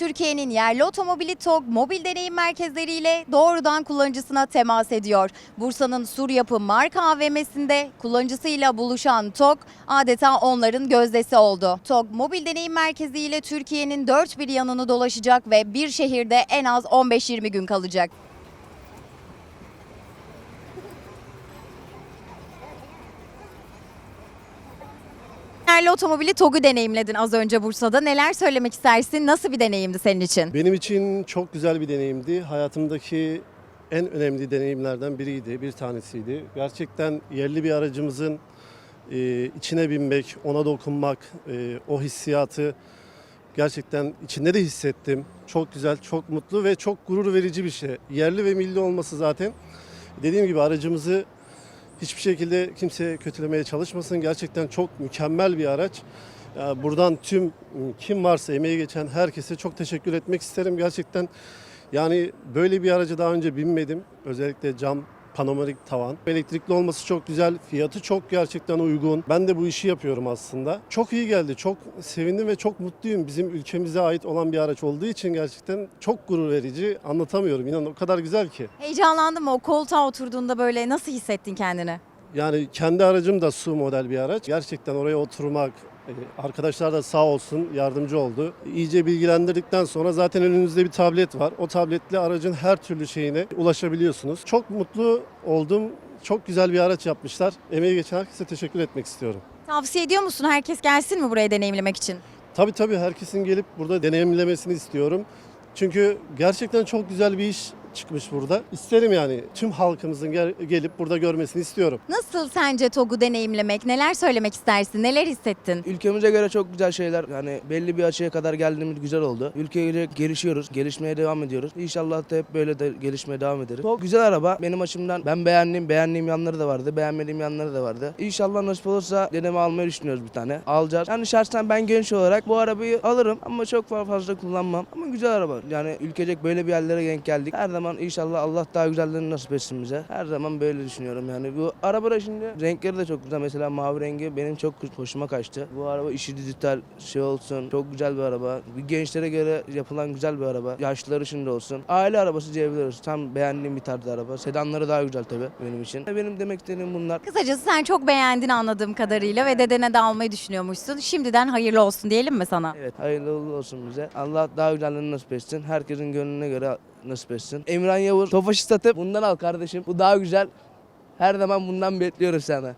Türkiye'nin yerli otomobili TOG mobil deneyim merkezleriyle doğrudan kullanıcısına temas ediyor. Bursa'nın Sur Yapı marka AVM'sinde kullanıcısıyla buluşan TOG adeta onların gözdesi oldu. TOG mobil deneyim merkezi ile Türkiye'nin dört bir yanını dolaşacak ve bir şehirde en az 15-20 gün kalacak. Yerli otomobili TOG'u deneyimledin az önce Bursa'da. Neler söylemek istersin? Nasıl bir deneyimdi senin için? Benim için çok güzel bir deneyimdi. Hayatımdaki en önemli deneyimlerden biriydi, bir tanesiydi. Gerçekten yerli bir aracımızın e, içine binmek, ona dokunmak, e, o hissiyatı gerçekten içinde de hissettim. Çok güzel, çok mutlu ve çok gurur verici bir şey. Yerli ve milli olması zaten. Dediğim gibi aracımızı hiçbir şekilde kimse kötülemeye çalışmasın. Gerçekten çok mükemmel bir araç. Buradan tüm kim varsa emeği geçen herkese çok teşekkür etmek isterim. Gerçekten yani böyle bir araca daha önce binmedim. Özellikle cam panoramik tavan. Elektrikli olması çok güzel. Fiyatı çok gerçekten uygun. Ben de bu işi yapıyorum aslında. Çok iyi geldi. Çok sevindim ve çok mutluyum. Bizim ülkemize ait olan bir araç olduğu için gerçekten çok gurur verici. Anlatamıyorum. İnanın o kadar güzel ki. Heyecanlandın mı? O koltuğa oturduğunda böyle nasıl hissettin kendini? Yani kendi aracım da su model bir araç. Gerçekten oraya oturmak, e, arkadaşlar da sağ olsun yardımcı oldu. İyice bilgilendirdikten sonra zaten önünüzde bir tablet var. O tabletle aracın her türlü şeyine ulaşabiliyorsunuz. Çok mutlu oldum. Çok güzel bir araç yapmışlar. Emeği geçen herkese teşekkür etmek istiyorum. Tavsiye ediyor musun? Herkes gelsin mi buraya deneyimlemek için? Tabii tabii herkesin gelip burada deneyimlemesini istiyorum. Çünkü gerçekten çok güzel bir iş çıkmış burada. İsterim yani tüm halkımızın gel- gelip burada görmesini istiyorum. Nasıl sence TOG'u deneyimlemek? Neler söylemek istersin? Neler hissettin? Ülkemize göre çok güzel şeyler yani belli bir açıya kadar geldiğimiz güzel oldu. Ülkeye gelişiyoruz, gelişmeye devam ediyoruz. İnşallah da hep böyle de gelişmeye devam ederiz. Çok güzel araba. Benim açımdan ben beğendiğim, beğendiğim yanları da vardı, beğenmediğim yanları da vardı. İnşallah nasip olursa dedeme almayı düşünüyoruz bir tane. Alacağız. Yani şahsen ben genç olarak bu arabayı alırım ama çok fazla kullanmam. Ama güzel araba. Yani ülkecek böyle bir yerlere denk geldik. Her zaman inşallah Allah daha güzellerini nasip etsin bize. Her zaman böyle düşünüyorum yani. Bu araba da şimdi renkleri de çok güzel. Mesela mavi rengi benim çok hoşuma kaçtı. Bu araba işi dijital şey olsun. Çok güzel bir araba. Bir gençlere göre yapılan güzel bir araba. Yaşlılar için de olsun. Aile arabası diyebiliriz. Tam beğendiğim bir tarzda araba. Sedanları daha güzel tabii benim için. Benim demek istediğim bunlar. Kısacası sen çok beğendin anladığım kadarıyla ve dedene de almayı düşünüyormuşsun. Şimdiden hayırlı olsun diyelim mi sana? Evet hayırlı olsun bize. Allah daha güzellerini nasip etsin. Herkesin gönlüne göre nasip etsin. Emran Yavuz Tofaş'ı satıp bundan al kardeşim. Bu daha güzel. Her zaman bundan bekliyoruz sana.